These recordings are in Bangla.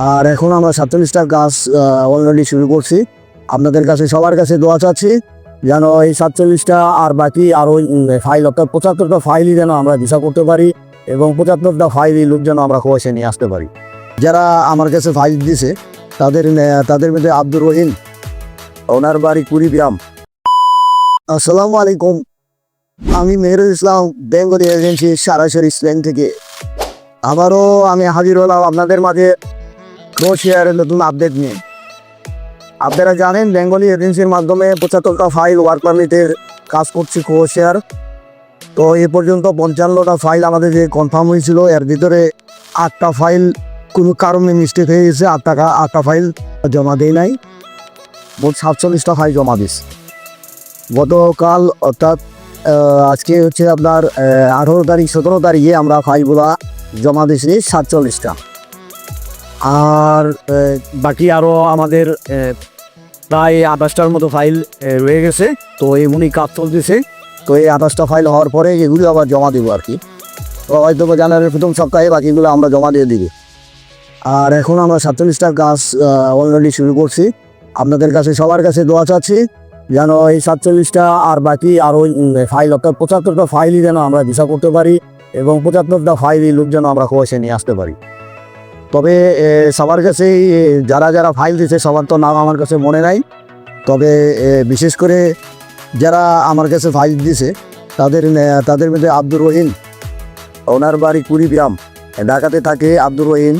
আর এখন আমরা সাতচল্লিশটা গাছ অলরেডি শুরু করছি। আপনাদের কাছে সবার কাছে দোয়া চাচ্ছি যেন এই সাতচল্লিশটা আর বাকি আরও ফাইল অর্থাৎ পঁচাত্তরটা ফাইলই যেন আমরা ভিসা করতে পারি এবং পঁচাত্তরটা ফাইলই লোক যেন আমরা কোয়াশে নিয়ে আসতে পারি। যারা আমার কাছে ফাইল দিছে, তাদের তাদের মধ্যে আব্দুর রহিম, ওনার বাড়ি কুড়িগ্রাম। আসসালামু আলাইকুম। আমি মেহরুল ইসলাম, বেঙ্গলি এজেন্সি, সরাসরি স্পেন থেকে। আবারও আমি হাজির হলাম আপনাদের মাঝে। ক্রোশিয়ার নতুন আপডেট নিয়ে। আপনারা জানেন, বেঙ্গলি এজেন্সির মাধ্যমে পঁচাত্তরটা ফাইল ওয়ার্ক পারমিটের কাজ করছি ক্রোশিয়ার তো এ পর্যন্ত পঞ্চান্নটা ফাইল আমাদের যে কনফার্ম হয়েছিল, এর ভিতরে আটটা ফাইল কোনো কারণে মিস্টেক হয়ে গেছে, আট টাকা, আটটা ফাইল জমা দেয় নাই। মোট সাতচল্লিশটা ফাইল জমা দিস গতকাল অর্থাৎ আজকে হচ্ছে আপনার আঠেরো তারিখ, সতেরো তারিখে আমরা ফাইলগুলা জমা দিয়েছি, সাতচল্লিশটা। আর বাকি আরও আমাদের প্রায় আঠাশটার মতো ফাইল রয়ে গেছে। তো এমনই কাজ চলতেছে। তো এই আঠাশটা ফাইল হওয়ার পরে এগুলো আবার জমা দেবো আর কি। তো হয়তো জানুয়ারির প্রথম সপ্তাহে বাকিগুলো আমরা জমা দিয়ে দিবি। আর এখন আমরা সাতচল্লিশটা গাছ অলরেডি শুরু করছি। আপনাদের কাছে, সবার কাছে দোয়া চাচ্ছি যেন এই সাতচল্লিশটা আর বাকি আরও ফাইল, অর্থাৎ পঁচাত্তরটা ফাইলই যেন আমরা ভিসা করতে পারি এবং পঁচাত্তরটা ফাইলই লোক যেন আমরা কোয়াশে নিয়ে আসতে পারি। তবে সবার কাছেই যারা যারা ফাইল দিচ্ছে সবার তো নাম আমার কাছে মনে নাই। তবে বিশেষ করে যারা আমার কাছে ফাইল দিছে তাদের তাদের মধ্যে আব্দুর রহিম ওনার বাড়ি কুড়িগ্রাম ঢাকাতে থাকে আব্দুর রহিম।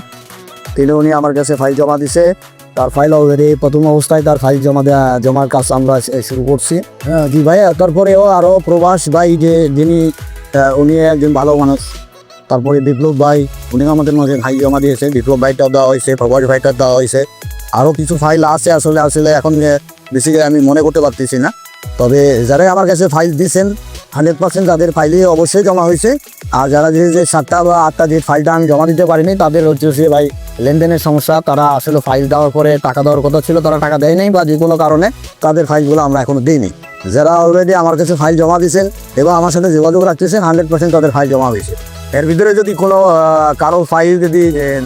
তিনি উনি আমার কাছে ফাইল জমা দিছে। তার ফাইল অলরেডি প্রথম অবস্থায় তার ফাইল জমা দেওয়া জমার কাজ আমরা শুরু করছি। হ্যাঁ জি। ভাই তারপরেও আরও প্রবাস ভাই যে যিনি উনি একজন ভালো মানুষ। তারপরে বিপ্লব ভাই, উনি আমাদের মাঝে ফাইল জমা দিয়েছে। বিপ্লব ভাইটাও দেওয়া হয়েছে প্রবাস ভাইটা দেওয়া হয়েছে। আরও কিছু ফাইল আছে, আসলে আসলে এখন বেশি আমি মনে করতে পারতেছি না। তবে যারা আমার কাছে ফাইল দিয়েছেন হান্ড্রেড পার্সেন্ট তাদের ফাইলে অবশ্যই জমা হয়েছে। আর যারা যে যে সাতটা বা আটটা যে ফাইলটা আমি জমা দিতে পারিনি, তাদের হচ্ছে সে ভাই লেনদেনের সমস্যা, তারা আসলে ফাইল দেওয়ার পরে টাকা দেওয়ার কথা ছিল, তারা টাকা দেয় নাই বা যে কোনো কারণে তাদের ফাইলগুলো আমরা এখনও দিইনি। যারা অলরেডি আমার কাছে ফাইল জমা দিয়েছেন, এবং আমার সাথে যোগাযোগ রাখতেছেন হান্ড্রেড পার্সেন্ট তাদের ফাইল জমা হয়েছে। এর ভিতরে যদি কোনো কারও ফাইল যদি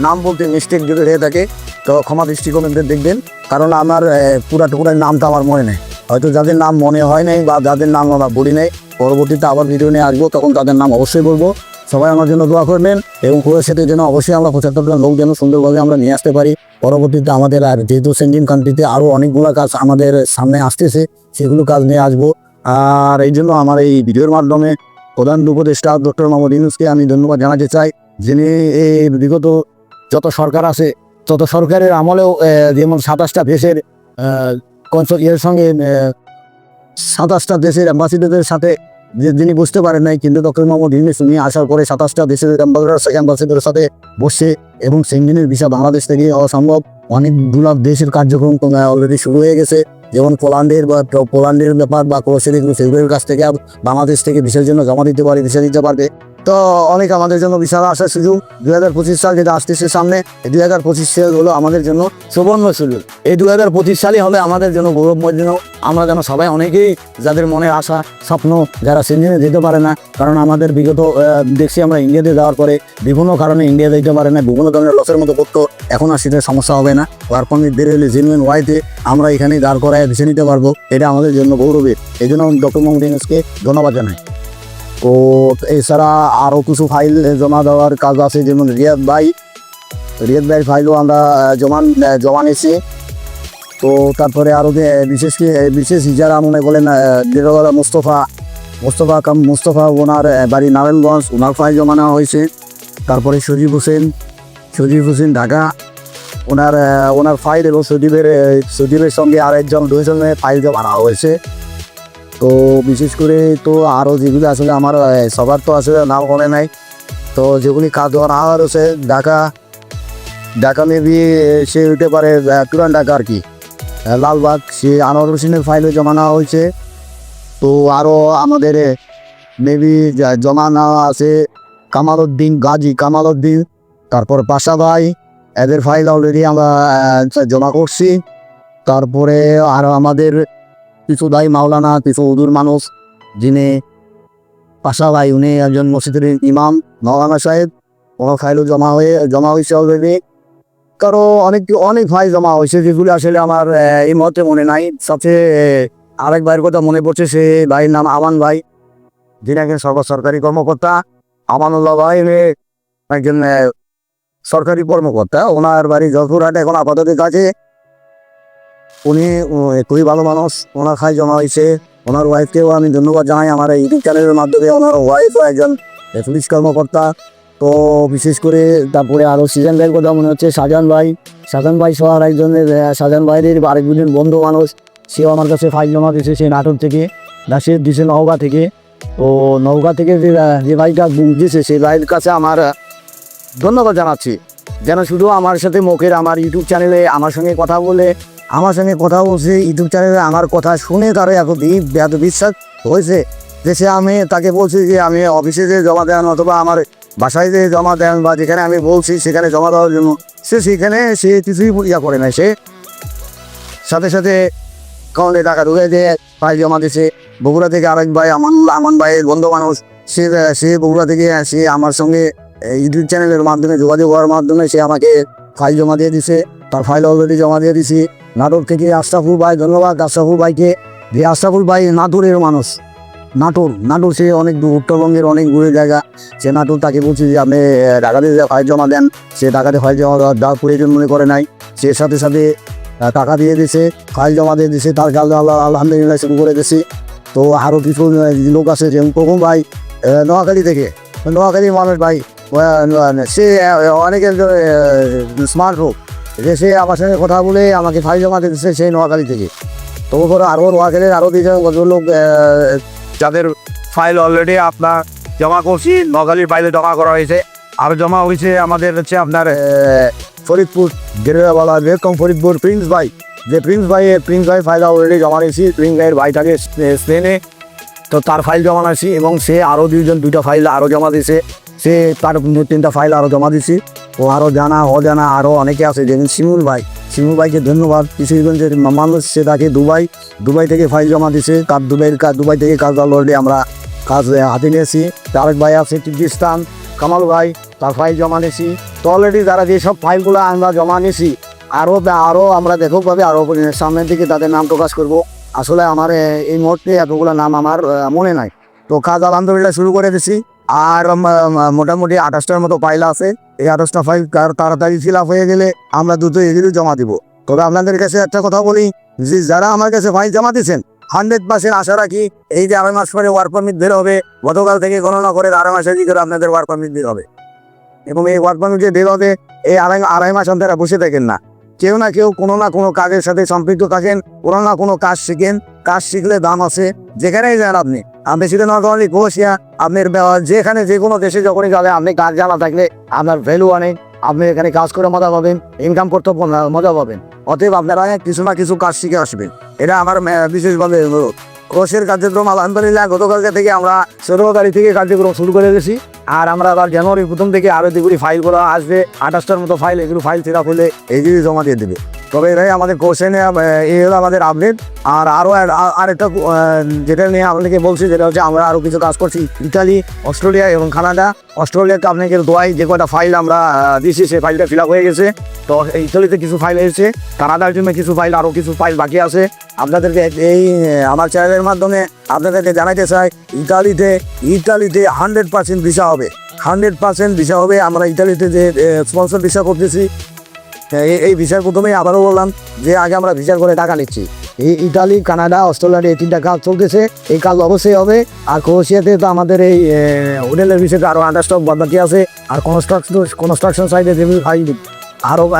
নাম বলতে মিস্টেক যদি হয়ে থাকে, তো ক্ষমা দৃষ্টিকোণে দেখবেন। কারণ আমার পুরা টুকুরার নামটা আমার মনে নেই। হয়তো যাদের নাম মনে হয় নাই বা যাদের নাম আমরা বলি নাই, পরবর্তীতে আবার ভিডিও নিয়ে আসব, তখন তাদের নাম অবশ্যই বলব। সবাই আমার জন্য দোয়া করবেন এবং সেটের জন্য অবশ্যই আমরা পঁচাত্তরটা লোক যেন সুন্দরভাবে আমরা নিয়ে আসতে পারি। পরবর্তীতে আমাদের আর যেহেতু সেন্ডিং কান্ট্রিতে আরও অনেকগুলো কাজ আমাদের সামনে আসতেছে, সেগুলো কাজ নিয়ে আসব। আর এই জন্য আমার এই ভিডিওর মাধ্যমে প্রধান উপদেষ্টা ডক্টর মোহাম্মদ ইউনুসকে আমি ধন্যবাদ জানাতে চাই, যিনি এই বিগত যত সরকার আছে, তত সরকারের আমলেও যেমন সাতাশটা দেশের ইয়ের সঙ্গে সাতাশটা দেশের অ্যাম্বাসিডারদের সাথে যিনি বুঝতে পারেন নাই, কিন্তু ডক্টর মোহাম্মদ ইউনুস, উনি আসার পরে সাতাশটা দেশের অ্যাম্বাসিডার অ্যাম্বাসিডারের সাথে বসে এবং সেঙ্গিনের ভিসা বাংলাদেশ থেকে অসম্ভব অনেকগুলো দেশের কার্যক্রম অলরেডি শুরু হয়ে গেছে। যেমন পোল্যান্ডের বা পোল্যান্ডের ব্যাপার বা ক্রোশিয়ার সেগুলোর কাছ থেকে বাংলাদেশ থেকে ভিসার জন্য জমা দিতে পারে ভিসা দিতে পারবে। তো অনেক আমাদের জন্য বিশাল আসার সুযোগ। দুই হাজার পঁচিশ সাল যেটা আসতেছে সামনে দুই হাজার পঁচিশ সাল হলো আমাদের জন্য সুবর্ণ সুযোগ। এই দুই হাজার পঁচিশ সালই হবে আমাদের জন্য গৌরবময় জন্য আমরা যেন সবাই অনেকেই যাদের মনে আশা, স্বপ্ন যারা সিঞ্জিনে যেতে পারে না, কারণ আমাদের বিগত দেখছি আমরা ইন্ডিয়াতে যাওয়ার পরে বিভিন্ন কারণে ইন্ডিয়া যেতে পারে না, বিভিন্ন ধরনের লসের মতো পড়তো এখন আর সেটা সমস্যা হবে না। ওয়ার্ক পারমিট বের হলে জেনুইন ওয়াইতে আমরা এখানে দাঁড় করায় বেছে নিতে পারব। এটা আমাদের জন্য গৌরবের। এই জন্য ডক্টর মোহাম্মদ ইউনুসকে ধন্যবাদ জানাই। তো এছাড়া আরও কিছু ফাইল জমা দেওয়ার কাজ আছে, যেমন রিয়াদ ভাই। রিয়াদ ভাইয়ের ফাইলও আমরা জমা জমা নিয়েছি। তো তারপরে আরও বিশেষ বিশেষ যারা মনে করেন দেরওয়ালা মুস্তফা মুস্তফা কাম, মুস্তফা ওনার বাড়ি নারায়ণগঞ্জ, ওনার ফাইল জমা নেওয়া হয়েছে। তারপরে সজীব হোসেন সজীব হোসেন ঢাকা। ওনার ওনার ফাইল এবং সজীবের সজীবের সঙ্গে আর একজন দুইজনের ফাইল জমা নেওয়া হয়েছে। তো বিশেষ করে তো আরও যেগুলি আসলে আমার সবার তো আসলে নাম মনে নাই। তো যেগুলি কাজ দেওয়া হয়েছে ঢাকা ঢাকা মেবি সে হইতে পারে পুরান ঢাকা আর কি। লালবাগ, সে আনোয়ার হোসেনের ফাইলে জমা নেওয়া হয়েছে। তো আরও আমাদের মেবি জমা নেওয়া আছে কামাল উদ্দিন গাজী কামাল উদ্দিন তারপর পাশা ভাই, এদের ফাইল অলরেডি আমরা জমা করছি। তারপরে আরও আমাদের কিছু দায়ী মাওলানা, কিছু উদুর মানুষ, যিনি পাশা ভাই, উনি একজন মসজিদের ইমাম, মাওলানা সাহেব ওনার ফাইলও জমা হয়ে, জমা হয়েছে অলরেডি কারও অনেক অনেক ফাইল জমা হয়েছে, যেগুলো আসলে আমার এই মুহূর্তে মনে নাই। সবচেয়ে আরেক ভাইয়ের কথা মনে পড়ছে, সে ভাইয়ের নাম আমান ভাই, যিনি একজন সর্ব সরকারি কর্মকর্তা। আমানুল্লাহ ভাই একজন সরকারি কর্মকর্তা। ওনার বাড়ি জয়পুরহাট, এখন আপাতত কাছে উনি খুবই ভালো মানুষ। ওনার খাই জমা হয়েছে ওনার ওয়াইফকেও আমি ধন্যবাদ জানাই আমার ইউটিউব চ্যানেলের মাধ্যমে। ওনার ওয়াইফও একজন পুলিশ কর্মকর্তা। তো, বিশেষ করে তারপরে আরও সিজন ভাইয়ের কথা মনে হচ্ছে শাহজাহান ভাই। শাহজাহান ভাই সহ একজনের শাহজাহান ভাইয়ের আরেক দুজন বন্ধু মানুষ। সেও আমার কাছে ফাইল জমা দিয়েছে সে নাটক থেকে না সে দিছে নওগাঁ থেকে। তো, নওগাঁ থেকে যে যে ভাইটা বুক দিয়েছে, সেই ভাইয়ের কাছে আমার ধন্যবাদ জানাচ্ছি। যেন শুধু আমার সাথে মুখের, আমার ইউটিউব চ্যানেলে আমার সঙ্গে কথা বলে আমার সঙ্গে কথা বলছে, ইউটিউব চ্যানেলে আমার কথা শুনে তার এত বিশ্বাস হয়েছে যে সে আমি তাকে বলছি যে আমি অফিসে যে জমা দেন অথবা আমার বাসায় যে জমা দেন বা যেখানে আমি বলছি সেখানে জমা দেওয়ার জন্য, সে সেখানে সে কিছুই ইয়া করে না সে সাথে সাথে কাউন্টে টাকা ঢুকে দিয়ে ফাইল জমা দিছে বগুড়া থেকে আরেক ভাই, আমার আমান ভাইয়ের বন্ধু মানুষ, সে সে বগুড়া থেকে সে আমার সঙ্গে ইউটিউব চ্যানেলের মাধ্যমে যোগাযোগ করার মাধ্যমে সে আমাকে ফাইল জমা দিয়ে দিছে তার ফাইল অলরেডি জমা দিয়ে দিছি নাটোর থেকে আশরাফুল ভাই ধন্যবাদ। আশরাফুল ভাইকে যে আশরাফুল ভাই নাটোরের মানুষ। নাটোর নাটোর সে অনেক দূর উত্তরবঙ্গের অনেক দূরের জায়গা। সে নাটোর তাকে বলছি যে আপনি আহ, ঢাকাতে যে ফাইল জমা দেন সে ঢাকাতে ফাইল জমা দেওয়ার প্রয়োজন মনে করে নাই। সে সাথে সাথে টাকা দিয়ে দিছে ফাইল জমা দিয়ে দিছে তার কাল আল্লাহ আলহামদুলিল্লাহ শুরু করে দিছি তো আরও কিছু লোক আছে যেমন প্রথম ভাই নোয়াখালী থেকে? নোয়াখালী মানুষ ভাই সে অনেকের স্মার্ট হোক। যে সে আমার সঙ্গে কথা বলে আমাকে ফাইল জমা দিতেছে সেই নোয়াখালী থেকে। তো করে আরও নোয়াখালীর আরও ভদ্রলোক আহ, যাদের ফাইল অলরেডি আপনার জমা করছি নগালির ফাইলে জমা করা হয়েছে। আর জমা হয়েছে আমাদের হচ্ছে আপনার ফরিদপুর গেরুয়াওয়ালা বেকম ফরিদপুর প্রিন্স ভাই। যে প্রিন্স ভাই প্রিন্স ভাই ফাইল অলরেডি জমা দিয়েছি প্রিন্স ভাইয়ের ভাইটাকে স্পে- স্পেনে তো তার ফাইল জমা দিয়েছি এবং সে আরও দুইজন দুইটা ফাইল আরও জমা দিয়েছে। সে তার তিনটা ফাইল আরও জমা দিয়েছি। ও আরও জানা, অজানা আরও অনেকে আছে যেমন শিমুল ভাই। শিমুল ভাইকে ধন্যবাদ। কিশোরগঞ্জের মানুষ সে তাকে দুবাই। দুবাই থেকে ফাইল জমা দিয়েছে তার দুবাইয়ের কাজ দুবাই থেকে কাজ অলরেডি আমরা কাজ হাতে নিয়েছি। তারেক ভাই আছে কিরগিস্তান কামাল ভাই, তার ফাইল জমা নিয়েছি। তো অলরেডি তারা যেসব ফাইলগুলো আমরা জমা নিয়েছি আরও আরও আমরা দেখো পাবে আরও সামনের দিকে তাদের নাম প্রকাশ করব। আসলে আমার এই মুহূর্তে এতগুলো নাম আমার মনে নাই। তো কাজ আলহামদুলিল্লাহ শুরু করে দিছি। আর মোটামুটি আঠাশটার মতো ফাইল আছে। এই আঠাশটা ফাইল তাড়াতাড়ি ফিল হয়ে গেলে আমরা দ্রুত এগুলো জমা দিব। তবে আপনাদের কাছে একটা কথা বলি যে, যারা আমার কাছে ফাইল জমা দিয়েছেন হান্ড্রেড পার্সেন্ট আশা রাখি এই যে আড়াই মাস পরে ওয়ার্ক পারমিট বের হবে। গতকাল থেকে গণনা করে আড়াই মাসের ভিতরে আপনাদের ওয়ার্ক পারমিট বের হবে। এবং এই ওয়ার্ক পারমিট যে বের হবে, এই আড়াই আড়াই মাস আপনারা বসে থাকেন না। কেউ না কেউ কোনো না কোনো কাজের সাথে সম্পৃক্ত থাকেন, কোনো না কোনো কাজ শিখেন। কাজ শিখলে দাম আছে। যেখানেই যান আপনি। আপনি শুধু নট অনলি কোশিয়া আপনার যেখানে যে কোনো দেশে যখনই যাবে আপনি কাজ জানা থাকলে আপনার ভ্যালু অনেক আপনি এখানে কাজ করে মজা পাবেন ইনকাম করতে মজা পাবেন। অতএব আপনারা কিছু না কিছু কাজ শিখে আসবেন। এটা আমার বিশেষভাবে অনুরোধ। কোর্সের কার্যক্রম, আলহামদুলিল্লাহ, গতকালকে থেকে আমরা সতেরো তারিখ থেকে কার্যক্রম শুরু করে গেছি আর আমরা আবার জানুয়ারি প্রথম থেকে আরও যেগুলি ফাইলগুলো আসবে। আঠাশটার মতো ফাইল এগুলো ফাইল আপ হলে এইগুলি জমা দিয়ে দেবে। তবে এটাই আমাদের কোর্সে এই হলো আমাদের আপডেট আর আরও আরেকটা যেটা নিয়ে আপনাকে বলছি যেটা হচ্ছে আমরা আরও কিছু কাজ করছি। ইতালি, অস্ট্রেলিয়া এবং কানাডা। অস্ট্রেলিয়াতে আপনাকে দোয়াই যে কটা ফাইল আমরা দিয়েছি, সেই ফাইলটা ফিল হয়ে গেছে। তো ইতালিতে কিছু ফাইল এসেছে। কানাডার জন্য কিছু ফাইল আরও কিছু ফাইল বাকি আছে। আপনাদেরকে এই আমার চ্যানেলের মাধ্যমে আপনাদেরকে জানাইতে চাই, ইতালিতে ইতালিতে হান্ড্রেড পার্সেন্ট ভিসা হবে। হান্ড্রেড পার্সেন্ট ভিসা হবে। আমরা ইতালিতে যে স্পন্সর ভিসা করতেছি এই- এই ভিসার প্রথমেই আবারও বললাম যে আগে আমরা ভিসার করে টাকা নিচ্ছি। এই ইতালি কানাডা অস্ট্রেলিয়ার এই তিনটা কাজ চলতেছে, এই কাজ অবশ্যই হবে। আর ক্রোয়েশিয়াতে তো আমাদের এই হোটেলের বিষয়তে আরও আন্ডার স্টক বাকি আছে। আর কনস্ট্রাকশন কনস্ট্রাকশন সাইডে আরও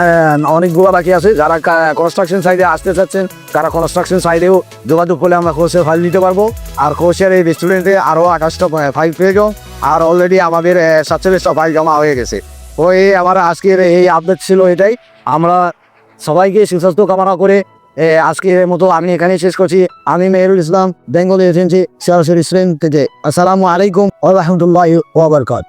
অনেকগুলো বাকি আছে। যারা কনস্ট্রাকশন সাইডে আসতে চাচ্ছেন, তারা কনস্ট্রাকশন সাইডেও যোগাযোগ করলে আমরা কোর্সের ফাইল নিতে পারব। আর কোর্সের এই রেস্টুরেন্টে আরও আঠাশটা ফাইল পেয়ে যাও। আর অলরেডি আমাদের সাতচল্লিশটা ফাইল জমা হয়ে গেছে। তো এই আমার আজকের এই আপডেট ছিল এটাই। আমরা সবাইকে সুস্বাস্থ্য কামনা করে আজকের মতো আমি এখানে শেষ করছি। আমি মেহরুল ইসলাম, বেঙ্গল এজেন্সি, সরাসরি স্ট্রেন থেকে। আসসালামু আলাইকুম ওয়া ওবরকাত